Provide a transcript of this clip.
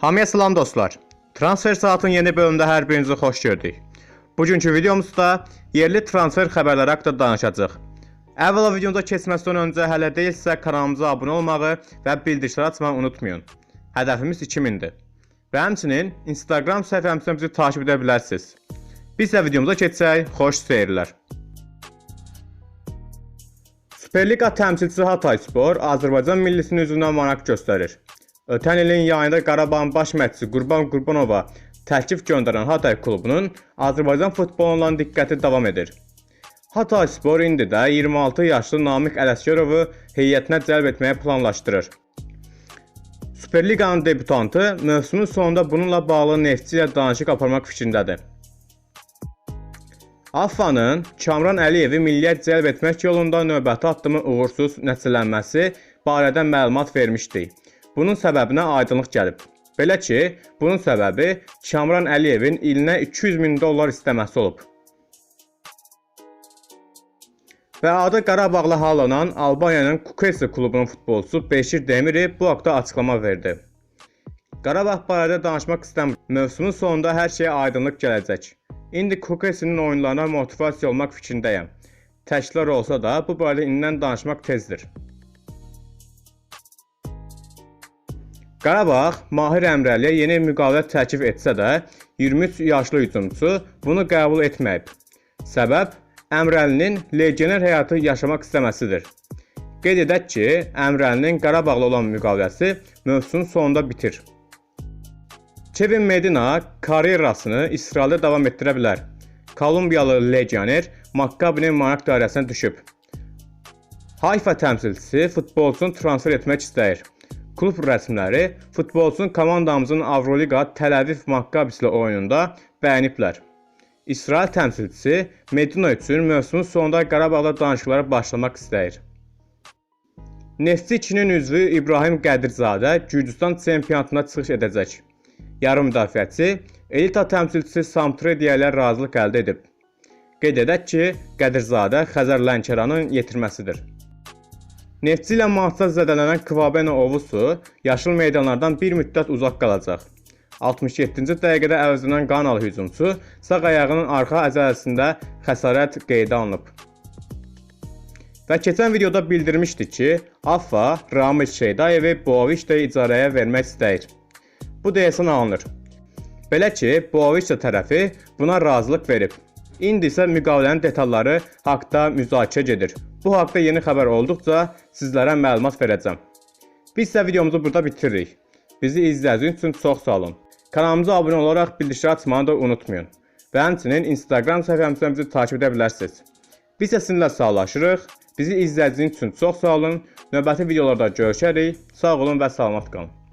Hamıya salam dostlar. Transfer saatın yeni bölümündə hər birinizi xoş gördük. Bugünkü videomuzda yerli transfer xəbərləri haqqında danışacağıq. Əvvəla videomuza keçməzdən öncə hələ deyilsə kanalımıza abunə olmağı və bildirişləri açmağı unutmayın. Hədəfimiz 2000-dir. Və həmçinin Instagram səhifəmizdən bizi takip edə bilərsiniz. Biz də videomuza keçsək, xoş seyirlər. Superliqa təmsilçisi Hatayspor Azərbaycan millisinin üzvünə maraq göstərir. Ötən ilin yayında Qarabağın baş məşqçisi Qurban Qurbanova təklif göndərən Hatay klubunun Azərbaycan futboluna diqqəti davam edir. Hatayspor indi də 26 yaşlı Namiq Ələsgərovu heyətinə cəlb etməyi planlaşdırır. Superliqanın debütantı mövsümün sonunda bununla bağlı Neftçi ilə danışıq aparmaq fikrindədir. Affanın Kamran Əliyevi milliyyət cəlb etmək yolunda növbəti addımı uğursuz nəticələnməsi barədə məlumat vermişdi. Bunun səbəbinə aydınlıq gəlib. Belə ki, bunun səbəbi Kamran Əliyevin ilinə 200 min dollar istəməsi olub. Və adı Qarabağla halanan Albaniyanın Kukesi klubunun futbolçusu Beşir Demiri bu haqda açıqlama verdi. Qarabağ barədə danışmaq istəmirəm. Mövsümün sonunda hər şeyə aydınlıq gələcək. İndi Kukesinin oyunlarına motivasiya olmaq fikrindəyəm. Təkliflər olsa da bu barədə indidən danışmaq tezdir. Qarabağ Mahir Əmrəliyə yeni müqavilə təklif etsə də, 23 yaşlı hücumçu bunu qəbul etməyib. Səbəb Əmrəlinin legioner həyatı yaşamaq istəməsidir. Qeyd edək ki, Əmrəlinin Qarabağla olan müqaviləsi mövsümün sonunda bitir. Kevin Medina karyerasını İsraildə davam etdirə bilər. Kolumbiyalı legioner Makkabinin maraq dairəsinə düşüb. Hayfa təmsilçisi futbolçunu transfer etmək istəyir. Klub rəsmiləri futbolçunun komandamızın Avroliqa Təl-Əviv Makkabisi ilə oyununda bəyəniblər. İsrail təmsilçisi Medina üçün mövsümün sonunda Qarabağda danışıqlara başlamaq istəyir. Neftçi 2-nin üzvü İbrahim Qədirzadə Gürcüstan çempionatına çıxış edəcək. Yarım müdafiəçi elita təmsilçisi Samtrediya ilə razılıq əldə edib. Qeyd edək ki, Qədirzadə Xəzər Lənkəranın yetirməsidir. Neftçi ilə matçda zədələnən Kvabeno Ovusu yaşıl meydanlardan bir müddət uzaq qalacaq. 67-ci dəqiqədə əvəzlənən Qanalı hücumçu sağ ayağının arxa əzələsində xəsarət qeydə alınıb. Və keçən videoda bildirmişdik ki, Affa Ramiz Şeydayevi Boavicdə icarəyə vermək istəyir. Bu deyəsən alınır. Belə ki, Boavicdə tərəfi buna razılıq verib. İndi isə müqavilənin detalları haqqda müzakirə gedir. Bu haqqda yeni xəbər olduqca sizlərə məlumat verəcəm. Biz isə videomuzu burada bitiririk. Bizi izlədiyiniz üçün çox sağ olun. Kanalımıza abunə olaraq bildirişləri açmanı da unutmayın. Və həmçinin Instagram səhifəmizdən bizi takip edə bilərsiniz. Biz də sizinlə sağollaşırıq. Bizi izlədiyiniz üçün çox sağ olun. Növbəti videolarda görüşərik. Sağ olun və salamat qalın.